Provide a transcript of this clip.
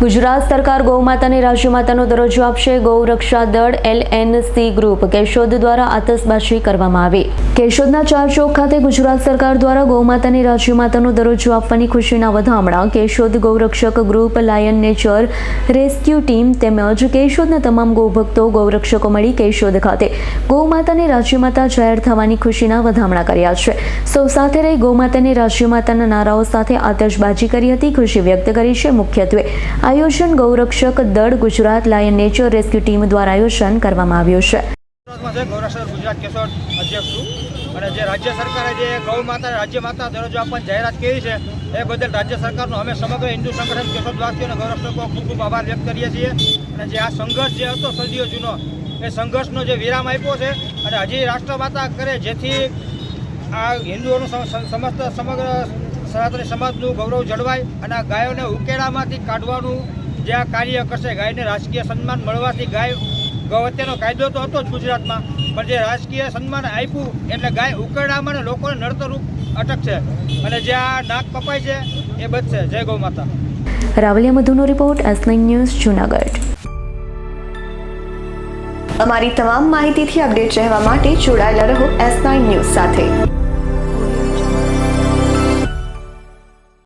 ગુજરાત સરકાર ગૌમાતાને રાજ્યમાતાનો દરજ્જો આપશે. ગૌરક્ષા દળ એલએનસી ગ્રુપ, કેશોદ દ્વારા આતશબાજી કરવામાં આવી. કેશોદના ચાર ચોક ખાતે ગુજરાત સરકાર દ્વારા ગૌમાતાને રાજ્યમાતાનો દરજ્જો આપવાની ખુશીના વધામણા. Keshod ગૌરક્ષક group, lion nature, rescue team તેમજ કેશોદના તમામ ગૌભક્તો ગૌરક્ષકો મળી કેશોદ ખાતે ગૌમાતાને રાજ્યમાતા જાહેર થવાની ખુશીના વધામણા કર્યા છે. સૌ સાથે રહી ગૌમાતાને રાજ્યમાતાના નારાઓ સાથે આતશબાજી કરી હતી. ખુશી વ્યક્ત કરી છે મુખ્યત્વે. આયોજન ગૌરક્ષક દળ Gujarat lion nature rescue team દ્વારા આયોજન કરવામાં આવ્યું છે. ગુજરાત કેશોદ અધ્યક્ષ છું. અને જે રાજ્ય સરકારે જે ગૌ માતા, રાજ્ય માતા દરજ્જો આપવાની જાહેરાત કરી છે, એ બદલ રાજ્ય સરકારનો અમે સમગ્ર હિન્દુ સંગઠન કેશોદવાસીઓ અને ગૌરક્ષકો ખૂબ ખૂબ આભાર વ્યક્ત કરીએ છીએ. અને જે આ સંઘર્ષ જે હતો સદીઓ જૂનો, એ સંઘર્ષનો જે વિરામ આપ્યો છે, અને હજી રાષ્ટ્રમાતા કરે જેથી આ હિન્દુઓનું સમ- સમ- સમસ્ત સમગ્ર સનાતની સમાજનું ગૌરવ જળવાય અને આ ગાયોને ઉકેડામાંથી કાઢવાનું જે આ કાર્ય કરશે, ગાયને રાજકીય સન્માન મળવાથી ગાય ગૌ હત્યાનો કાયદો તો હતો જ ગુજરાતમાં, પણ જે રાજકીય સન્માન આપ્યું એટલે ગાય ઉકેડામાં ને લોકોને નડતરૂપ અટકશે અને જે આ નાક કપાય છે, એ બચશે. જય ગૌ માતા. રાવલિયા મધુનો રિપોર્ટ એસ ન્યૂઝ, જુનાગઢ. અમારી તમામ માહિતીથી અપડેટ રહેવા માટે જોડાયેલા રહો એસ ન્યૂઝ સાથે.